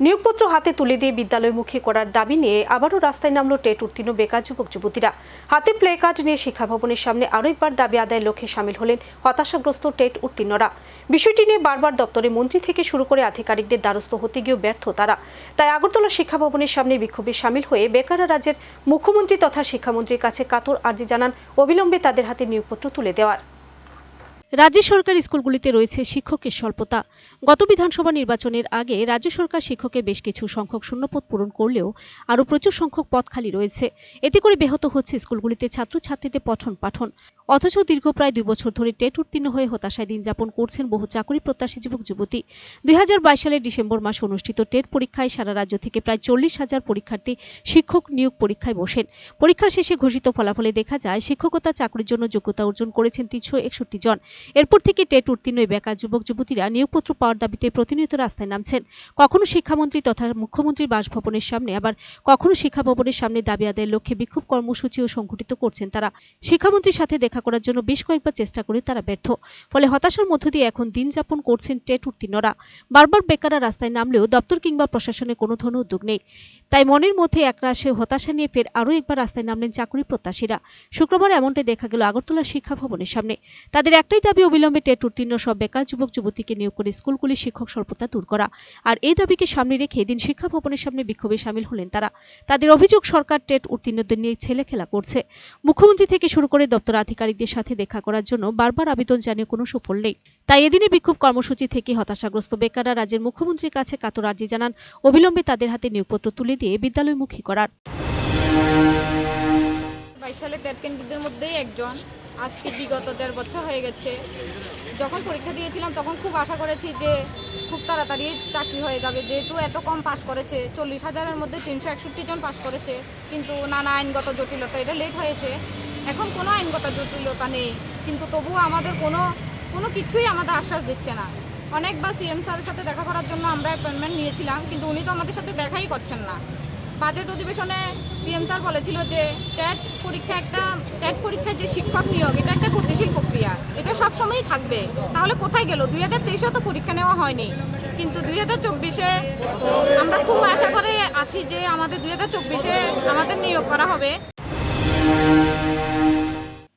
নিয়োগপত্র হাতে তুলে দিয়ে বিদ্যালয়মুখী করার দাবি নিয়ে আবারও রাস্তায় নামলো টেট উত্তীর্ণ বেকার যুবক, যুবতীরা। হাতে প্লে কার্ড নিয়ে শিক্ষা ভবনের সামনে আরও একবার দাবি আদায়ের লক্ষ্যে সামিল হলেন হতাশাগ্রস্ত টেট উত্তীর্ণরা। বিষয়টি নিয়ে বারবার দপ্তরে মন্ত্রী থেকে শুরু করে আধিকারিকদের দ্বারস্থ হতে গিয়েও ব্যর্থ তারা। তাই আগরতলা শিক্ষা ভবনের সামনে বিক্ষোভে সামিল হয়ে বেকাররা রাজ্যের মুখ্যমন্ত্রী তথা শিক্ষামন্ত্রীর কাছে কাতর আর্জি জানান। অবিলম্বে তাদের হাতে নিয়োগপত্র তুলে দেওয়ার। রাজ্য সরকার স্কুলগুলিতে রয়েছে শিক্ষকের স্বল্পতা। গত বিধানসভা নির্বাচনের আগে রাজ্য সরকার শিক্ষকের বেশ কিছু সংখ্যক শূন্যপদ পূরণ করলেও আরও প্রচুর সংখ্যক পদ খালি রয়েছে। এতে করে ব্যাহত হচ্ছে স্কুলগুলিতে ছাত্রছাত্রীদের পঠন পাঠন। অথচ দীর্ঘ প্রায় দুই বছর ধরে টেট উত্তীর্ণ হয়ে হতাশায় দিন যাপন করছেন বহু চাকরি প্রত্যাশী যুবক যুবতী। দুই হাজার বাইশ সালের ডিসেম্বর মাসে অনুষ্ঠিত টেট পরীক্ষায় সারা রাজ্য থেকে প্রায় চল্লিশ হাজার পরীক্ষার্থী শিক্ষক নিয়োগ পরীক্ষায় বসেন। পরীক্ষা শেষে ঘোষিত ফলাফলে দেখা যায়, শিক্ষকতা চাকরির জন্য যোগ্যতা অর্জন করেছেন তিনশো একষট্টি জন। এরপর থেকে টেট উত্তীর্ণ বেকার যুবক, যুবতীরা নিয়োগপত্র পাওয়ার দাবিতে প্রতিনিয়ত রাস্তায় নামছেন। কখনো শিক্ষামন্ত্রী তথা মুখ্যমন্ত্রীর বাসভবনের সামনে, আবার কখনো শিক্ষা ভবনের সামনে দাবি আদায়ের লক্ষ্যে বিক্ষোভ কর্মসূচিও সংঘটিত করছেন তারা। শিক্ষামন্ত্রীর সাথে দেখা করার জন্য বেশ কয়েকবার চেষ্টা করে তারা ব্যর্থ। ফলে হতাশার মধ্য দিয়ে এখন দিন যাপন করছেন টেট উত্তীর্ণরা। বারবার বেকাররা রাস্তায় নামলেও দপ্তর কিংবা প্রশাসনের কোনো ধরনের উদ্যোগ নেই। তাই মনের মধ্যে একরাশে হতাশা নিয়ে ফের আরও একবার রাস্তায় নামলেন চাকরি প্রত্যাশীরা। শুক্রবার এমনটাই দেখা গেল আগরতলা শিক্ষা ভবনের সামনে। তাদের একটাই অবিলম্বে টেট উত্তীর্ণ সব বেকার যুবক, যুবতীকে নিয়োগ করে স্কুলগুলির শিক্ষক স্বল্পতা দূর করা। আর এই দাবিকে সামনে রেখে এদিন শিক্ষা ভবনের সামনে বিক্ষোভে সামিল হলেন তারা। তাদের অভিযোগ, সরকার টেট উত্তীর্ণদের নিয়ে ছেলে খেলা করছে। মুখ্যমন্ত্রী থেকে শুরু করে দপ্তর আধিকারিকদের সাথে দেখা করার জন্য বারবার আবেদন জানিয়ে কোনো সুফল নেই। তাই এদিনে বিক্ষোভ কর্মসূচি থেকে হতাশাগ্রস্ত বেকাররা রাজ্যের মুখ্যমন্ত্রীর কাছে কাতর আর্জি জানান। অবিলম্বে তাদের হাতে নিয়োগপত্র তুলে দিয়ে বিদ্যালয়মুখী করার। বাইশ সালে টেট মধ্যেই একজন। আজকে বিগত দেড় বছর হয়ে গেছে। যখন পরীক্ষা দিয়েছিলাম, তখন খুব আশা করেছি যে খুব তাড়াতাড়ি চাকরি হয়ে যাবে। যেহেতু এত কম পাস করেছে, চল্লিশ হাজারের মধ্যে তিনশো একষট্টি জন পাস করেছে, কিন্তু নানা আইনগত জটিলতা, এটা লেট হয়েছে। এখন কোনো আইনগত জটিলতা নেই, কিন্তু তবুও আমাদের কোনো কোনো কিছুই আমাদের আশ্বাস দিচ্ছে না। অনেকবার সিএম স্যারের সাথে দেখা করার জন্য আমরা অ্যাপয়েন্টমেন্ট নিয়েছিলাম, কিন্তু উনি তো আমাদের সাথে দেখাই করছেন না। বাজেট অধিবেশনে সিএম স্যার বলেছিল যে ট্যাট পরীক্ষা একটা পরীক্ষার যে শিক্ষক নিয়োগ, এটা একটা গতিশীল প্রক্রিয়া। এটা সবসময়ই থাকবে। তাহলে কোথায় গেল? দুই হাজার তেইশেও তো পরীক্ষা নেওয়া হয়নি। কিন্তু দুই হাজার চব্বিশে আমরা খুব আশা করে আছি যে আমাদের দুই হাজার চব্বিশে আমাদের নিয়োগ করা হবে।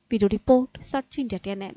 Bureau report, search India TNN.